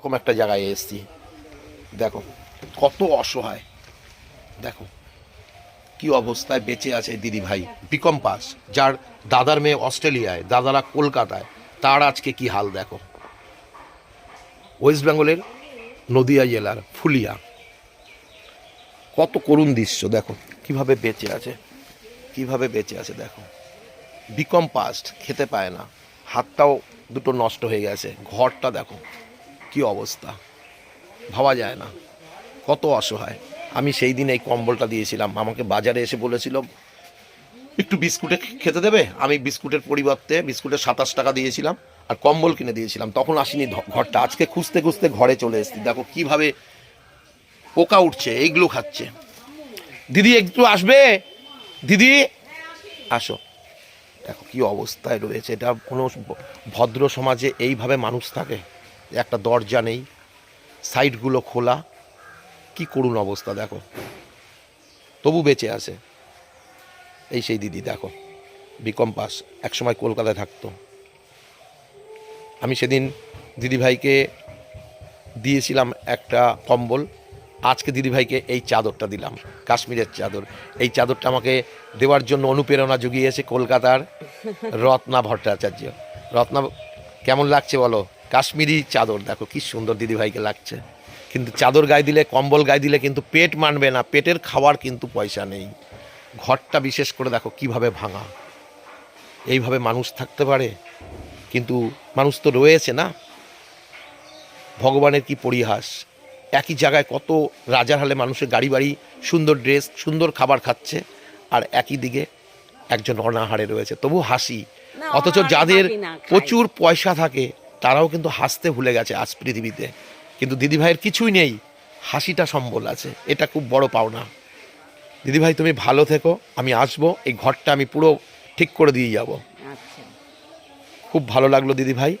এরকম একটা জায়গায় এসেছি। দেখো, কত অসহায়। দেখো, কি অবস্থায় বেঁচে আছে দিদি ভাই। বিকম পাস, যার দাদার মেয়ে অস্ট্রেলিয়ায়, দাদারা কলকাতায়। তার আজকে কি হাল দেখো? ওয়েস্ট বেঙ্গলের নদিয়া জেলার ফুলিয়া। কত করুণ দৃশ্য, দেখো। কীভাবে বেঁচে আছে, কীভাবে বেঁচে আছে, দেখো। বিকম পাস্ট খেতে পায় না। হাতটাও দুটো নষ্ট হয়ে গেছে। ঘরটা দেখো। কি অবস্থা? ভাবা যায় না। কত অসহায়। আমি সেই দিন এই কম্বলটা দিয়েছিলাম। আমাকে বাজারে এসে বলেছিল, একটু বিস্কুটে খেতে দেবে? আমি বিস্কুটের পরিবর্তে বিস্কুটের সাতাশ টাকা দিয়েছিলাম আর কম্বল কিনে দিয়েছিলাম। তখন আসিনি ঘরটা। আজকে খুঁজতে খুঁজতে ঘরে চলে এসেছি। দেখো কীভাবে পোকা উঠছে, এইগুলো খাচ্ছে। দিদি, একটু আসবে? দিদি, আসো। দেখো কি অবস্থায় রয়েছে। এটা কোনো ভদ্র সমাজে এইভাবে মানুষ থাকে? একটা দরজা নেই সাইডগুলো খোলা। কি করুণ অবস্থা, দেখো। তবু বেঁচে আছে। এই সেই দিদি, দেখো। বিকম পাস, একসময় কলকাতায় থাকতো। আমি সেদিন দিদিভাইকে দিয়েছিলাম একটা কম্বল। আজকে দিদিভাইকে এই চাদরটা দিলাম, কাশ্মীরের চাদর। এই চাদরটা আমাকে দেওয়ার জন্য অনুপ্রেরণা জুগিয়েছে কলকাতার রত্না ভট্টাচার্য। রত্না, কেমন লাগছে বলো? কাশ্মীরি চাদর দেখো কি সুন্দর দিদিভাইকে লাগছে। কিন্তু চাদর গায়ে দিলে কম্বল গায়ে দিলে কিন্তু পেট মানবে না পেটের খাওয়ার কিন্তু পয়সা নেই। ঘরটা বিশেষ করে দেখো কীভাবে ভাঙা। এইভাবে মানুষ থাকতে পারে কিন্তু মানুষ তো রয়েছে না। ভগবানের কি পরিহাস? একই জায়গায় কত রাজার হালে মানুষের গাড়ি বাড়ি সুন্দর ড্রেস সুন্দর খাবার খাচ্ছে আর একই দিকে একজন অনাহারে রয়েছে। তবু হাসি। অথচ যাদের। প্রচুর পয়সা থাকে তারাও কিন্তু হাসতে ভুলে গেছে আজ পৃথিবীতে। কিন্তু দিদিভাইয়ের কিছুই নেই হাসিটা সম্বল আছে এটা খুব বড় পাওনা। দিদিভাই তুমি ভালো থেকো আমি আসব এই ঘরটা আমি পুরো ঠিক করে দিয়ে যাব। আচ্ছা। খুব ভালো লাগল দিদিভাই।